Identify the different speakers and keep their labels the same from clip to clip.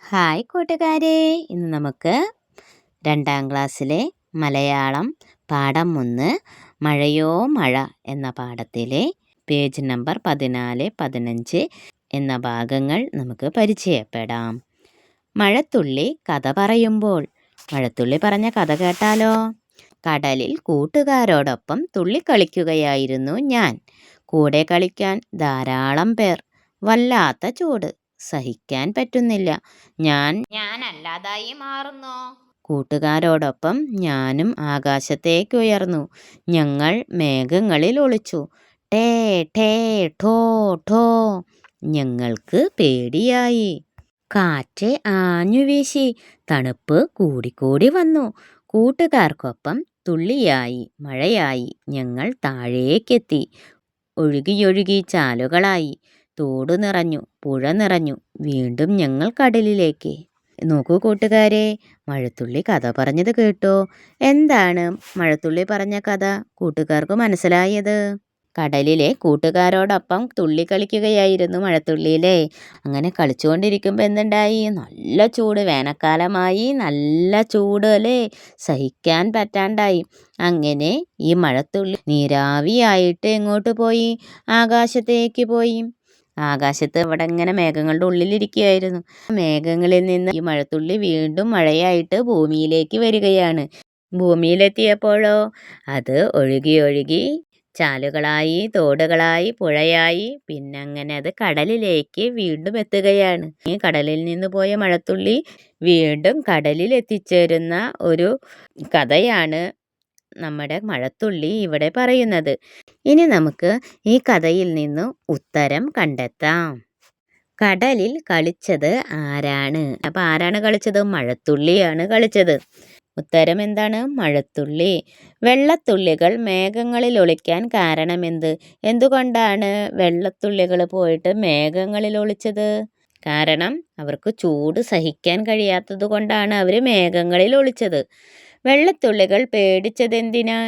Speaker 1: Hi കൂട്ടുകാരെ. ഇന്ന് നമുക്ക് രണ്ടാം ക്ലാസ്സിലെ മലയാളം പാഠം ഒന്ന് മഴയോ മഴ എന്ന പാഠത്തിലെ പേജ് നമ്പർ പതിനാല് പതിനഞ്ച് എന്ന ഭാഗങ്ങൾ നമുക്ക് പരിചയപ്പെടാം. മഴത്തുള്ളി കഥ പറയുമ്പോൾ മഴത്തുള്ളി പറഞ്ഞ കഥ കേട്ടാലോ? കടലിൽ കൂട്ടുകാരോടൊപ്പം തുള്ളി കളിക്കുകയായിരുന്നു ഞാൻ. കൂടെ കളിക്കാൻ ധാരാളം പേർ വല്ലാത്ത ചൂട്. സഹിക്കാൻ പറ്റുന്നില്ല. ഞാൻ
Speaker 2: ഞാൻ അല്ലാതായി മാറുന്നു?
Speaker 1: കൂട്ടുകാരോടൊപ്പം ഞാനും ആകാശത്തേക്ക് ഉയർന്നു. ഞങ്ങൾ മേഘങ്ങളിൽ ഒളിച്ചു. ടേ ടേ ഠോ ഠോ ഞങ്ങൾക്ക് പേടിയായി. കാറ്റ് ആഞ്ഞു വീശി തണുപ്പ് കൂടിക്കൂടി വന്നു. കൂട്ടുകാർക്കൊപ്പം തുള്ളിയായി മഴയായി ഞങ്ങൾ താഴേക്കെത്തി. ഒഴുകിയൊഴുകി ചാലുകളായി. തോട് നിറഞ്ഞു പുഴ നിറഞ്ഞു. വീണ്ടും ഞങ്ങൾ കടലിലേക്ക്. നോക്കൂ കൂട്ടുകാരെ മഴത്തുള്ളി കഥ പറഞ്ഞത് കേട്ടോ. എന്താണ് മഴത്തുള്ളി പറഞ്ഞ കഥ? കൂട്ടുകാർക്ക് മനസ്സിലായത്? കടലിലെ കൂട്ടുകാരോടൊപ്പം തുള്ളി കളിക്കുകയായിരുന്നു മഴത്തുള്ളിയിലെ അങ്ങനെ കളിച്ചുകൊണ്ടിരിക്കുമ്പോൾ എന്തുണ്ടായി? നല്ല ചൂട് വേനൽക്കാലമായി നല്ല ചൂട് അല്ലേ? സഹിക്കാൻ പറ്റാണ്ടായി. അങ്ങനെ ഈ മഴത്തുള്ളി നീരാവിയായിട്ട് എങ്ങോട്ട് പോയി? ആകാശത്തേക്ക് പോയി. ആകാശത്ത് ഇവിടെ ഇങ്ങനെ മേഘങ്ങളുടെ ഉള്ളിലിരിക്കുകയായിരുന്നു. മേഘങ്ങളിൽ നിന്ന് ഈ മഴത്തുള്ളി വീണ്ടും മഴയായിട്ട് ഭൂമിയിലേക്ക് വരികയാണ്. ഭൂമിയിലെത്തിയപ്പോഴോ അത് ഒഴുകി ഒഴുകി ചാലുകളായി തോടുകളായി പുഴയായി പിന്നെ അങ്ങനെ അത് കടലിലേക്ക് വീണ്ടും എത്തുകയാണ്. ഈ കടലിൽ നിന്ന് പോയ മഴത്തുള്ളി വീണ്ടും കടലിൽ എത്തിച്ചേരുന്ന ഒരു കഥയാണ് നമ്മുടെ മഴത്തുള്ളി ഇവിടെ പറയുന്നത്. ഇനി നമുക്ക് ഈ കഥയിൽ നിന്ന് ഉത്തരം കണ്ടെത്താം. കടലിൽ കളിച്ചത് ആരാണ്? അപ്പോൾ ആരാണ് കളിച്ചത്? മഴത്തുള്ളിയാണ് കളിച്ചത്. ഉത്തരം എന്താണ്? മഴത്തുള്ളി. വെള്ളത്തുള്ളികൾ മേഘങ്ങളിൽ ഒളിക്കാൻ കാരണമെന്ത്? എന്തുകൊണ്ടാണ് വെള്ളത്തുള്ളികൾ പോയിട്ട് മേഘങ്ങളിൽ ഒളിച്ചത്? കാരണം അവർക്ക് ചൂട് സഹിക്കാൻ കഴിയാത്തത് കൊണ്ടാണ് അവർ മേഘങ്ങളിൽ ഒളിച്ചത്. വെള്ളത്തുള്ളികൾ പേടിച്ചതെന്തിനാ?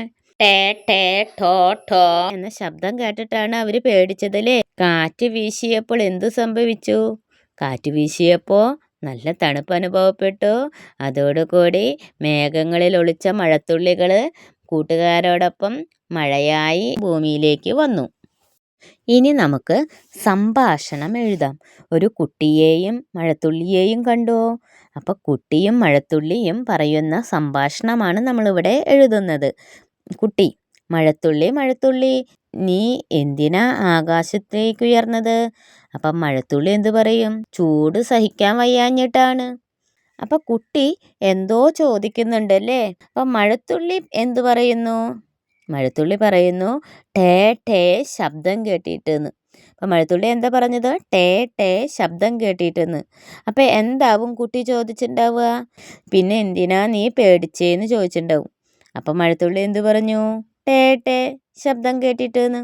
Speaker 1: ടേ ടേ ഠോ ഠോ എന്ന ശബ്ദം കേട്ടിട്ടാണ് അവർ പേടിച്ചതല്ലേ? കാറ്റ് വീശിയപ്പോൾ എന്തു സംഭവിച്ചു? കാറ്റ് വീശിയപ്പോൾ നല്ല തണുപ്പ് അനുഭവപ്പെട്ടു. അതോടുകൂടി മേഘങ്ങളിൽ ഒളിച്ച മഴത്തുള്ളികൾ കൂട്ടുകാരോടൊപ്പം മഴയായി ഭൂമിയിലേക്ക് വന്നു. ഇനി നമുക്ക് സംഭാഷണം എഴുതാം. ഒരു കുട്ടിയെയും മഴത്തുള്ളിയെയും കണ്ടോ? അപ്പോൾ കുട്ടിയും മഴത്തുള്ളിയും പറയുന്ന സംഭാഷണമാണ് നമ്മളിവിടെ എഴുതുന്നത്. കുട്ടി മഴത്തുള്ളി മഴത്തുള്ളി നീ എന്തിനാ ആകാശത്തേക്ക് ഉയർന്നത്? അപ്പം മഴത്തുള്ളി എന്തു പറയും? ചൂട് സഹിക്കാൻ വയ്യാഞ്ഞിട്ടാണ്. അപ്പം കുട്ടി എന്തോ ചോദിക്കുന്നുണ്ടല്ലേ? അപ്പം മഴത്തുള്ളി എന്തു പറയുന്നു? മഴത്തുള്ളി പറയുന്നു ടേ ടേ ശബ്ദം കേട്ടിട്ടെന്ന്. അപ്പം മഴത്തുള്ളി എന്താ പറഞ്ഞത്? ടേ ടേ ശബ്ദം കേട്ടിട്ടെന്ന്. അപ്പം എന്താവും കുട്ടി ചോദിച്ചിട്ടുണ്ടാവുക പിന്നെ എന്തിനാ നീ പേടിച്ചേന്ന് ചോദിച്ചിട്ടുണ്ടാവും അപ്പം മഴത്തുള്ളി എന്ത് പറഞ്ഞു? ടേ ടേ ശബ്ദം കേട്ടിട്ടെന്ന്.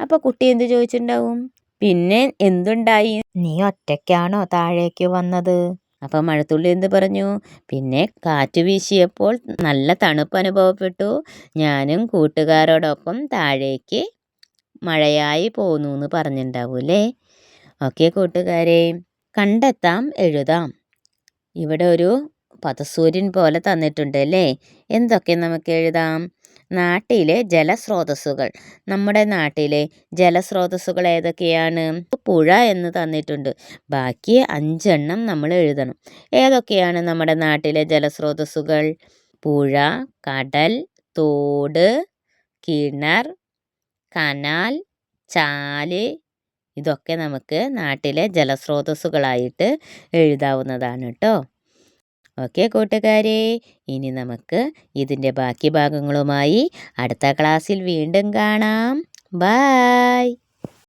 Speaker 1: അപ്പം കുട്ടി എന്ത് ചോദിച്ചിട്ടുണ്ടാവും പിന്നെ എന്തുണ്ടായി? നീ ഒറ്റയ്ക്കാണോ താഴേക്ക് വന്നത്? അപ്പം മഴത്തുള്ളി എന്ത് പറഞ്ഞു? പിന്നെ കാറ്റ് വീശിയപ്പോൾ നല്ല തണുപ്പ് അനുഭവപ്പെട്ടു. ഞാനും കൂട്ടുകാരോടൊപ്പം താഴേക്ക് മഴയായി പോന്നു എന്ന് പറഞ്ഞിട്ടുണ്ടാവും അല്ലേ ഓക്കെ കൂട്ടുകാരെ കണ്ടെത്താം എഴുതാം. ഇവിടെ ഒരു പദസൂര്യൻ പോലെ തന്നിട്ടുണ്ട് അല്ലേ? എന്തൊക്കെ നമുക്ക് എഴുതാം? നാട്ടിലെ ജലസ്രോതസ്സുകൾ. നമ്മുടെ നാട്ടിലെ ജലസ്രോതസ്സുകൾ ഏതൊക്കെയാണ്? പുഴ എന്ന് തന്നിട്ടുണ്ട്. ബാക്കി അഞ്ചെണ്ണം നമ്മൾ എഴുതണം. ഏതൊക്കെയാണ് നമ്മുടെ നാട്ടിലെ ജലസ്രോതസ്സുകൾ? പുഴ കടൽ തോട് കിണർ കനാൽ ചാൽ ഇതൊക്കെ നമുക്ക് നാട്ടിലെ ജലസ്രോതസ്സുകളായിട്ട് എഴുതാവുന്നതാണ് കേട്ടോ ഓക്കെ കൂട്ടുകാരെ ഇനി നമുക്ക് ഇതിന്റെ ബാക്കി ഭാഗങ്ങളുമായി അടുത്ത ക്ലാസ്സിൽ വീണ്ടും കാണാം. ബായ്!